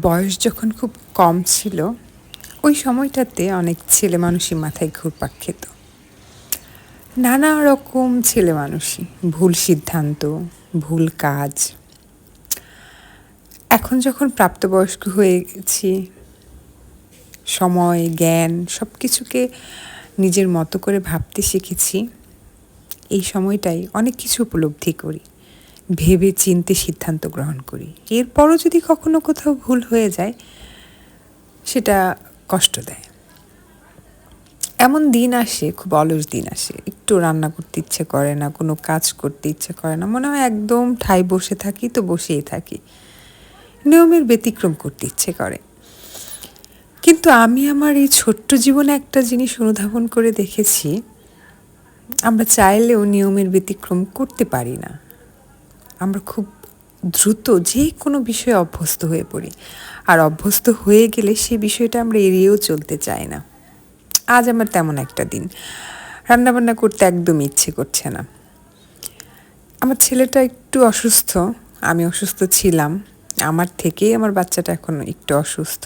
বয়স যখন খুব কম ছিল, ওই সময়টাতে অনেক ছেলে মানুষই মাথায় ঘুরপাক খেত। নানা রকম ছেলে মানুষই, ভুল সিদ্ধান্ত, ভুল কাজ। এখন যখন প্রাপ্তবয়স্ক হয়ে গেছি, সময়, জ্ঞান সব কিছুকে নিজের মতো করে ভাবতে শিখেছি, এই সময়টাই অনেক কিছু উপলব্ধি করি। ভেবে চিনতে সিদ্ধান্ত গ্রহণ করি। এরপরও যদি কখনো কোথাও ভুল হয়ে যায়, সেটা কষ্ট দেয়। এমন দিন আসে, খুব অলস দিন আসে। একটু রান্না করতে ইচ্ছে করে না, কোনো কাজ করতে ইচ্ছে করে না। মনে হয় একদম ঠাই বসে থাকি, তো বসেই থাকি। নিয়মের ব্যতিক্রম করতে ইচ্ছে করে। কিন্তু আমি আমার এই ছোট্ট জীবনে একটা জিনিস অনুধাবন করে দেখেছি, আমরা চাইলেও নিয়মের ব্যতিক্রম করতে পারি না। আমরা খুব দ্রুত যে কোনো বিষয়ে অভ্যস্ত হয়ে পড়ি। আর অভ্যস্ত হয়ে গেলে সেই বিষয়টা আমরা এড়িয়েও চলতে চাই না। আজ আমার তেমন একটা দিন। রান্নাবান্না করতে একদম ইচ্ছে করছে না। আমার ছেলেটা একটু অসুস্থ, আমি অসুস্থ ছিলাম। আমার থেকেই আমার বাচ্চাটা এখন একটু অসুস্থ।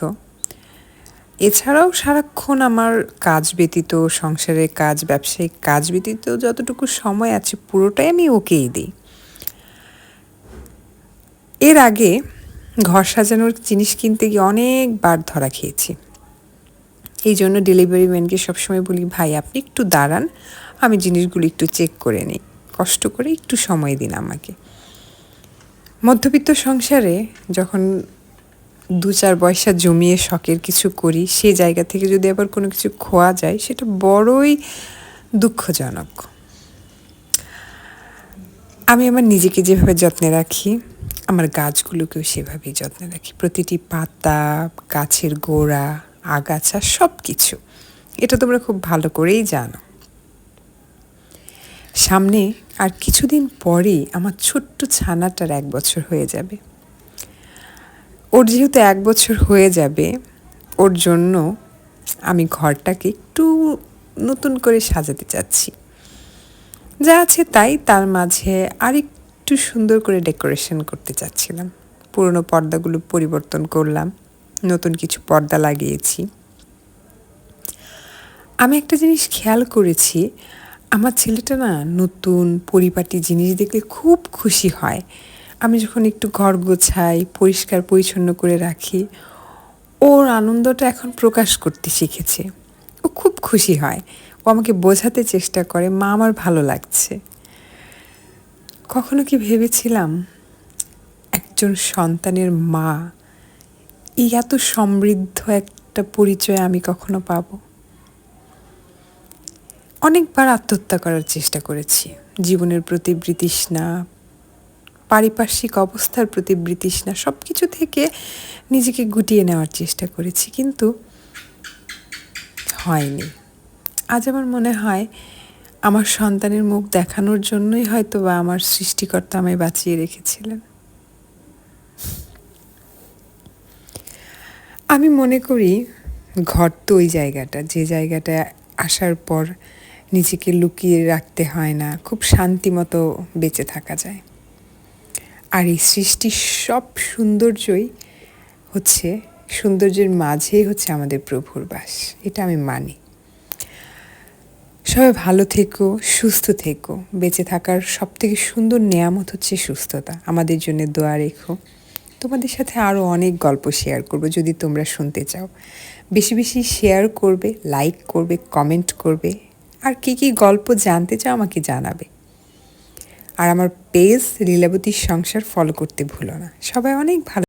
এছাড়াও সারাক্ষণ আমার কাজ ব্যতীত, সংসারের কাজ, ব্যবসায়িক কাজ ব্যতীত যতটুকু সময় আছে পুরোটাই আমি ওকেই দিই। এর আগে ঘর সাজানোর জিনিস কিনতে গিয়ে অনেকবার ধরা খেয়েছি। এই জন্য ডেলিভারি ম্যানকে সবসময় বলি, ভাই, আপনি একটু দাঁড়ান, আমি জিনিসগুলো একটু চেক করে নিই। কষ্ট করে একটু সময় দিন আমাকে। মধ্যবিত্ত সংসারে যখন দু চার পয়সা জমিয়ে শখের কিছু করি, সে জায়গা থেকে যদি আবার কোনো কিছু খোয়া যায়, সেটা বড়ই দুঃখজনক। আমি আমার নিজেকে যেভাবে যত্নে রাখি আমার গাছগুলোকেও সেভাবেই যত্নে রাখি। প্রতিটি পাতা, গাছের গোড়া, আগাছা সব কিছু এটা তোমরা খুব ভালো করেই জানো। সামনে আর কিছুদিন পরেই আমার ছোট্ট ছানাটার এক বছর হয়ে যাবে। ওর যেহেতু এক বছর হয়ে যাবে, ওর জন্য আমি ঘরটাকে একটু নতুন করে সাজাতে চাচ্ছি। যা আছে তাই, তার মাঝে আরেকটু সুন্দর করে ডেকোরেশন করতে চাচ্ছিলাম। পুরনো পর্দাগুলো পরিবর্তন করলাম, নতুন কিছু পর্দা লাগিয়েছি। আমি একটা জিনিস খেয়াল করেছি, আমার ছেলেটা না নতুন পরিপাটি জিনিস দেখলে খুব খুশি হয়। আমি যখন একটু ঘর গোছাই, পরিষ্কার পরিচ্ছন্ন করে রাখি, ওর আনন্দটা এখন প্রকাশ করতে শিখেছে। ও খুব খুশি হয়। ও আমাকে বোঝাতে চেষ্টা করে, মা, আমার ভালো লাগছে। কখনো কি ভেবেছিলাম একজন সন্তানের মা এই এত সমৃদ্ধ একটা পরিচয় আমি কখনো পাবো? অনেকবার আত্মহত্যা করার চেষ্টা করেছি। জীবনের প্রতি বৃতৃষ্ণা পারিপার্শ্বিক অবস্থার প্রতি বৃতৃষ্ণা সব কিছু থেকে নিজেকে গুটিয়ে নেওয়ার চেষ্টা করেছি, কিন্তু হয়নি। আজ আমার মনে হয় আমার সন্তানের মুখ দেখানোর জন্যই হয়তো বা আমার সৃষ্টিকর্তা আমায় বাঁচিয়ে রেখেছিলেন। আমি মনে করি ঘর তো ওই জায়গাটা, যে জায়গাটা আসার পর নিজেকে লুকিয়ে রাখতে হয় না, খুব শান্তি মতো বেঁচে থাকা যায়। আর এই সৃষ্টির সব সৌন্দর্যই হচ্ছে, সৌন্দর্যের মাঝেই হচ্ছে আমাদের প্রভুর বাস, এটা আমি মানি। সবাই ভালো থেকো, সুস্থ থেকো। বেঁচে থাকার সব থেকে সুন্দর নেয়ামত হচ্ছে সুস্থতা। আমাদের জন্য দোয়া রেখো। তোমাদের সাথে আরও অনেক গল্প শেয়ার করব যদি তোমরা শুনতে চাও। বেশি বেশি শেয়ার করবে লাইক করবে কমেন্ট করবে। আর কী কী গল্প জানতে চাও আমাকে জানাবে। আর আমার পেজ লীলাবতীর সংসার ফলো করতে ভুলো না। সবাই অনেক ভালো